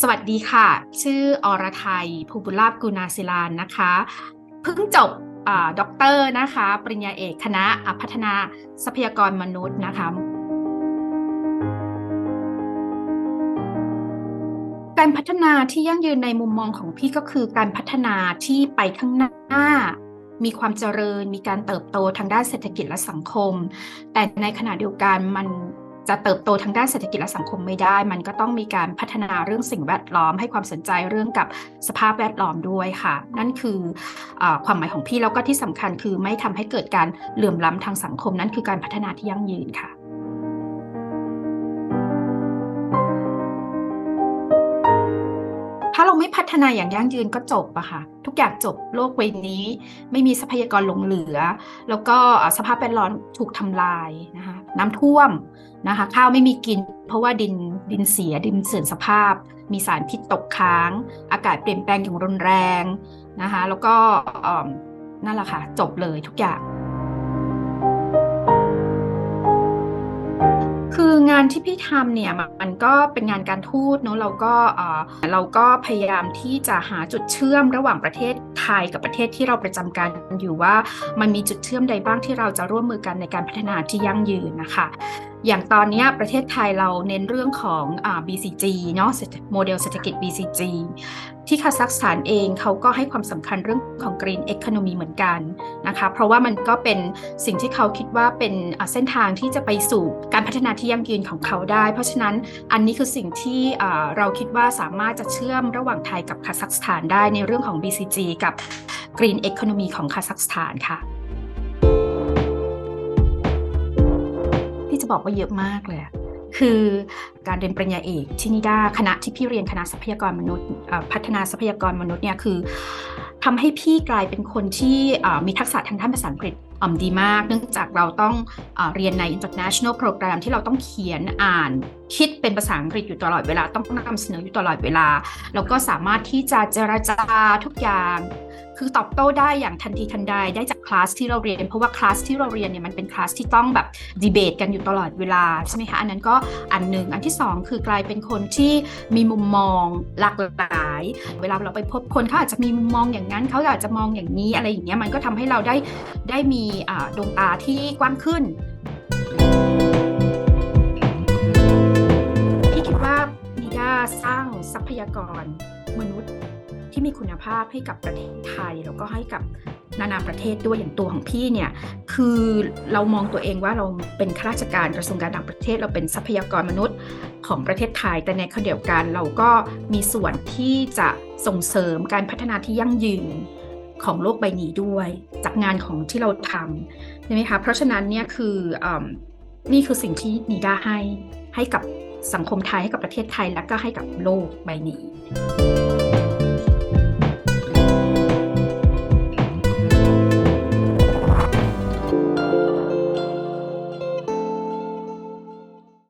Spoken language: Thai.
สวัสดีค่ะ ชื่ออรไทยภูบุลาบกุณาศิลานนะคะ เพิ่งจบอด็อกเตอร์นะคะ ปริญญาเอกคณะพัฒนาทรัพยากรมนุษย์นะคะ การพัฒนาที่ยั่งยืนในมุมมองของพี่ก็คือการพัฒนาที่ไปข้างหน้า มีความเจริญ มีการเติบโตทางด้านเศรษฐกิจและสังคม แต่ในขณะเดียวกันมัน จะเติบโตทางด้านเศรษฐกิจและสังคมไม่ได้ มันก็ต้องมีการพัฒนาเรื่องสิ่งแวดล้อม ให้ความสนใจเรื่องกับสภาพแวดล้อมด้วยค่ะ นั่นคืออความหมายของพี่แล้วก็ที่สำคัญคือไม่ทำให้เกิดการเหลื่อมล้ำทางสังคมนั่นคือการพัฒนาที่ยั่งยืนค่ะ ถ้าเราไม่พัฒนาอย่างยั่งยืนก็จบอะค่ะ ทุกอย่างจบโลกใบนี้ ไม่มีทรัพยากรหลงเหลือ แล้วก็สภาพแวดล้อมถูกทำลายนะคะน้ำท่วมนะคะ ข้าวไม่มีกิน เพราะว่าดินดินเสียดินเสื่อมสภาพ มีสารพิษตกค้าง อากาศเปลี่ยนแปลงอย่างรุนแรงนะคะ แล้วก็นั่นแหละค่ะ จบเลยทุกอย่างานที่พี่ทำเนี่ยมันก็เป็นงานการทูตเนอะเราก็เราก็พยายามที่จะหาจุดเชื่อมระหว่างประเทศไทยกับประเทศที่เราประจำการอยู่ว่า มันมีจุดเชื่อมใดบ้างที่เราจะร่วมมือกันในการพัฒนาที่ยั่งยืนนะคะอย่างตอนนี้ประเทศไทยเราเน้นเรื่องของอ BCG เนาะโมเดลเศรษฐกิจ BCG ที่คาซัคสถานเองเขาก็ให้ความสำคัญเรื่องของ Green Economy เหมือนกันนะคะ เพราะว่ามันก็เป็นสิ่งที่เขาคิดว่าเป็นเส้นทางที่จะไปสู่การพัฒนาที่ยั่งยืนของเขาได้ เพราะฉะนั้นอันนี้คือสิ่งที่เราคิดว่าสามารถจะเชื่อมระหว่างไทยกับคาซัคสถานได้ในเรื่องของ BCG กับ Green Economy ของคาซัคสถานค่ะ บอกว่าเยอะมากเลย คือการเรียนปริญญาเอกที่นิด้าคณะที่พี่เรียนคณะทรัพยากรมนุษย์พัฒนาทรัพยากรมนุษย์เนี่ยคือทำให้พี่กลายเป็นคนที่มีทักษะทางด้านภาษาอังกฤษอ่อมดีมาก เนื่องจากเราต้องออเรียนใน international program ที่เราต้องเขียนอ่านคิดเป็นภาษาอังกฤษอยู่ตลอดเวลา ต้องนำเสนออยู่ตลอดเวลา แล้วก็สามารถที่จะเจรจาทุกอย่าง คือตอบโต้ได้อย่างทันทีทันใดได้จากคลาสที่เราเรียน เพราะว่าคลาสที่เราเรียนเนี่ยมันเป็นคลาสที่ต้องแบบดีเบตกันอยู่ตลอดเวลาใช่ไหมคะอันนั้นก็อันหนึ่งอันที่สองคือกลายเป็นคนที่มีมุมมองหลากหลาย เวลาเราไปพบคนเขาอาจจะมีมุมมองอย่างนั้นเขาอาจจะมองอย่างนี้อะไรอย่างเงี้ยมันก็ทำให้เราได้ได้มีอ่าดวงตาที่กว้างขึ้นพี่คิดว่านิด้าสร้างทรัพยากรมนุษย์ ที่มีคุณภาพให้กับประเทศไทย แล้วก็ให้กับนานาประเทศด้วยอย่างตัวของพี่เนี่ยคือเรามองตัวเองว่าเราเป็นข้าราชการกระทรวงการต่างประเทศ เราเป็นทรัพยากรมนุษย์ของประเทศไทย แต่ในขณะเดียวกันเราก็มีส่วนที่จะส่งเสริมการพัฒนาที่ยั่งยืนของโลกใบนี้ด้วย จากงานของที่เราทำใช่ไหมคะเพราะฉะนั้นเนี่ยคืออนี่คือสิ่งที่นีด้าให้ให้กับสังคมไทยให้กับประเทศไทยและก็ให้กับโลกใบนี้